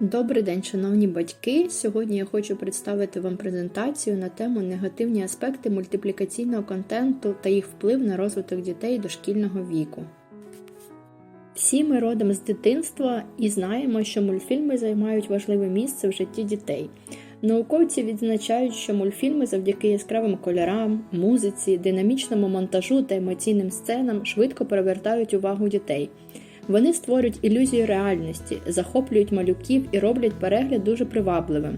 Добрий день, шановні батьки! Сьогодні я хочу представити вам презентацію на тему негативні аспекти мультиплікаційного контенту та їх вплив на розвиток дітей дошкільного віку. Всі ми родом з дитинства і знаємо, що мультфільми займають важливе місце в житті дітей. Науковці відзначають, що мультфільми завдяки яскравим кольорам, музиці, динамічному монтажу та емоційним сценам швидко привертають увагу дітей. Вони створюють ілюзію реальності, захоплюють малюків і роблять перегляд дуже привабливим.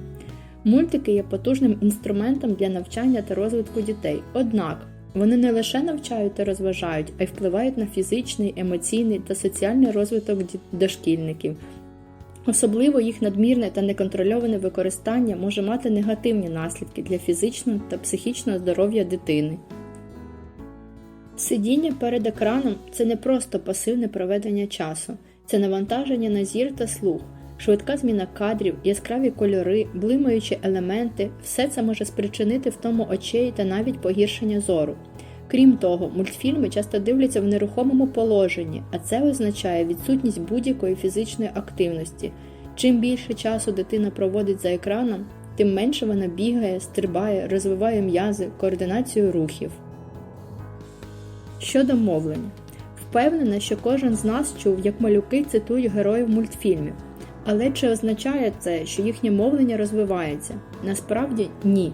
Мультики є потужним інструментом для навчання та розвитку дітей. Однак вони не лише навчають та розважають, а й впливають на фізичний, емоційний та соціальний розвиток дошкільників. Особливо їх надмірне та неконтрольоване використання може мати негативні наслідки для фізичного та психічного здоров'я дитини. Сидіння перед екраном це не просто пасивне проведення часу, це навантаження на зір та слух, швидка зміна кадрів, яскраві кольори, блимаючі елементи все це може спричинити втому очей та навіть погіршення зору. Крім того, мультфільми часто дивляться в нерухомому положенні, а це означає відсутність будь-якої фізичної активності. Чим більше часу дитина проводить за екраном, тим менше вона бігає, стрибає, розвиває м'язи, координацію рухів. Щодо мовлення, впевнена, що кожен з нас чув, як малюки цитують героїв мультфільмів. Але чи означає це, що їхнє мовлення розвивається? Насправді ні.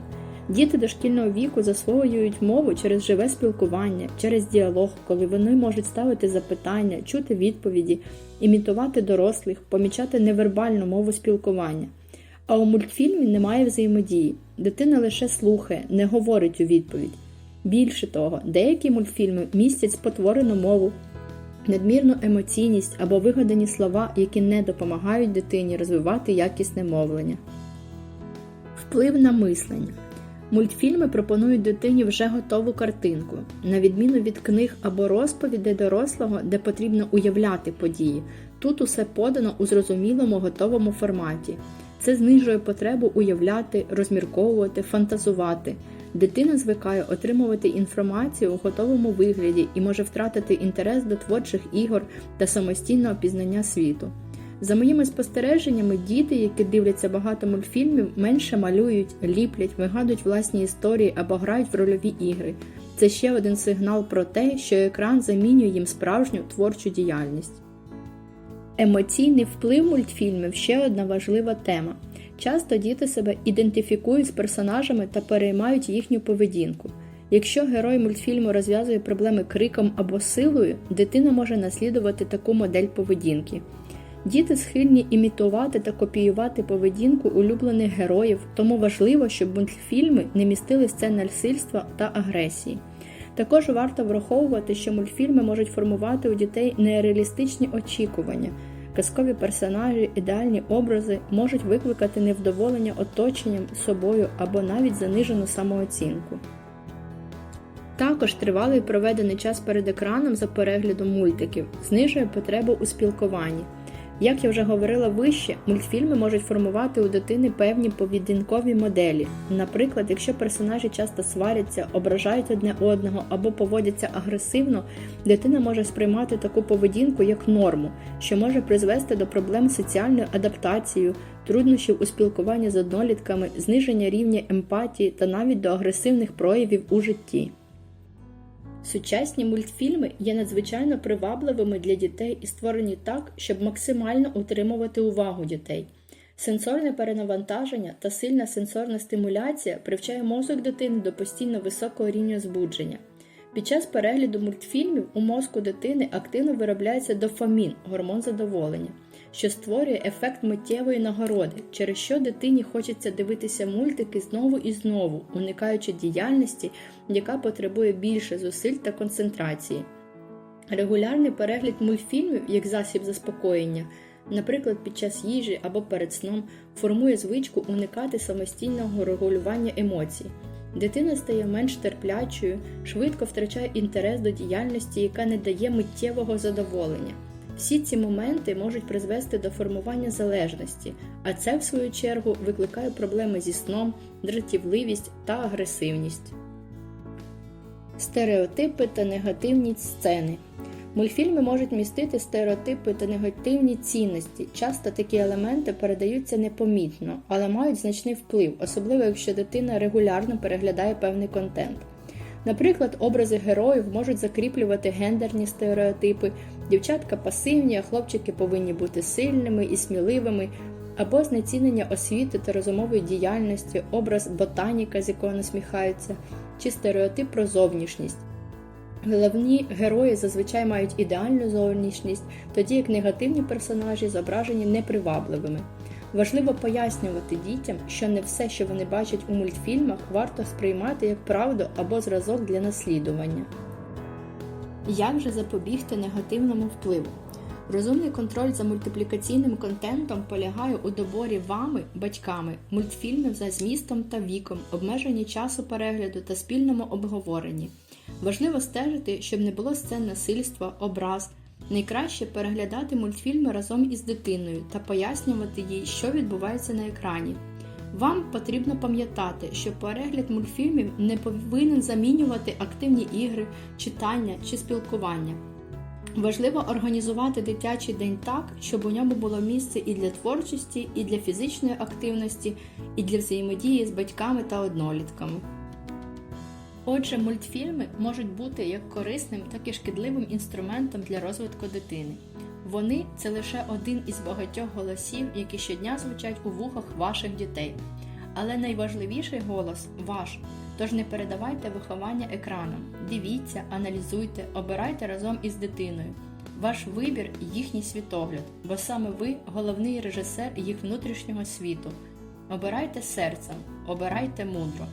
Діти дошкільного віку засвоюють мову через живе спілкування, через діалог, коли вони можуть ставити запитання, чути відповіді, імітувати дорослих, помічати невербальну мову спілкування. А у мультфільмі немає взаємодії. Дитина лише слухає, не говорить у відповідь. Більше того, деякі мультфільми містять спотворену мову, надмірну емоційність або вигадані слова, які не допомагають дитині розвивати якісне мовлення. Вплив на мислення. Мультфільми пропонують дитині вже готову картинку, на відміну від книг або розповідей дорослого, де потрібно уявляти події. Тут усе подано у зрозумілому готовому форматі. Це знижує потребу уявляти, розмірковувати, фантазувати. Дитина звикає отримувати інформацію у готовому вигляді і може втратити інтерес до творчих ігор та самостійного пізнання світу. За моїми спостереженнями, діти, які дивляться багато мультфільмів, менше малюють, ліплять, вигадують власні історії або грають в рольові ігри. Це ще один сигнал про те, що екран замінює їм справжню творчу діяльність. Емоційний вплив мультфільмів ще одна важлива тема. Часто діти себе ідентифікують з персонажами та переймають їхню поведінку. Якщо герой мультфільму розв'язує проблеми криком або силою, дитина може наслідувати таку модель поведінки. Діти схильні імітувати та копіювати поведінку улюблених героїв, тому важливо, щоб мультфільми не містили сцен насильства та агресії. Також варто враховувати, що мультфільми можуть формувати у дітей нереалістичні очікування. Казкові персонажі, ідеальні образи можуть викликати невдоволення оточенням собою або навіть занижену самооцінку. Також тривалий проведений час перед екраном за переглядом мультиків знижує потребу у спілкуванні. Як я вже говорила вище, мультфільми можуть формувати у дитини певні поведінкові моделі. Наприклад, якщо персонажі часто сваряться, ображають одне одного або поводяться агресивно, дитина може сприймати таку поведінку як норму, що може призвести до проблем з соціальною адаптацією, труднощів у спілкуванні з однолітками, зниження рівня емпатії та навіть до агресивних проявів у житті. Сучасні мультфільми є надзвичайно привабливими для дітей і створені так, щоб максимально утримувати увагу дітей. Сенсорне перенавантаження та сильна сенсорна стимуляція привчає мозок дитини до постійно високого рівня збудження. Під час перегляду мультфільмів у мозку дитини активно виробляється дофамін, гормон задоволення, що створює ефект миттєвої нагороди, через що дитині хочеться дивитися мультики знову і знову, уникаючи діяльності, яка потребує більше зусиль та концентрації. Регулярний перегляд мультфільмів як засіб заспокоєння, наприклад, під час їжі або перед сном, формує звичку уникати самостійного регулювання емоцій. Дитина стає менш терплячою, швидко втрачає інтерес до діяльності, яка не дає миттєвого задоволення. Всі ці моменти можуть призвести до формування залежності, а це, в свою чергу, викликає проблеми зі сном, дратівливість та агресивність. Стереотипи та негативні сцени. Мультфільми можуть містити стереотипи та негативні цінності. Часто такі елементи передаються непомітно, але мають значний вплив, особливо якщо дитина регулярно переглядає певний контент. Наприклад, образи героїв можуть закріплювати гендерні стереотипи, дівчатка пасивні, а хлопчики повинні бути сильними і сміливими, або знецінення освіти та розумової діяльності, образ ботаніка, з якого насміхаються, чи стереотип про зовнішність. Головні герої зазвичай мають ідеальну зовнішність, тоді як негативні персонажі зображені непривабливими. Важливо пояснювати дітям, що не все, що вони бачать у мультфільмах, варто сприймати як правду або зразок для наслідування. Як же запобігти негативному впливу? Розумний контроль за мультиплікаційним контентом полягає у доборі вами, батьками, мультфільмів за змістом та віком, обмеженні часу перегляду та спільному обговоренні. Важливо стежити, щоб не було сцен насильства, образ. Найкраще переглядати мультфільми разом із дитиною та пояснювати їй, що відбувається на екрані. Вам потрібно пам'ятати, що перегляд мультфільмів не повинен замінювати активні ігри, читання чи спілкування. Важливо організувати дитячий день так, щоб у ньому було місце і для творчості, і для фізичної активності, і для взаємодії з батьками та однолітками. Отже, мультфільми можуть бути як корисним, так і шкідливим інструментом для розвитку дитини. Вони це лише один із багатьох голосів, які щодня звучать у вухах ваших дітей. Але найважливіший голос ваш. Тож не передавайте виховання екраном. Дивіться, аналізуйте, обирайте разом із дитиною. Ваш вибір їхній світогляд, бо саме ви головний режисер їх внутрішнього світу. Обирайте серцем, обирайте мудро.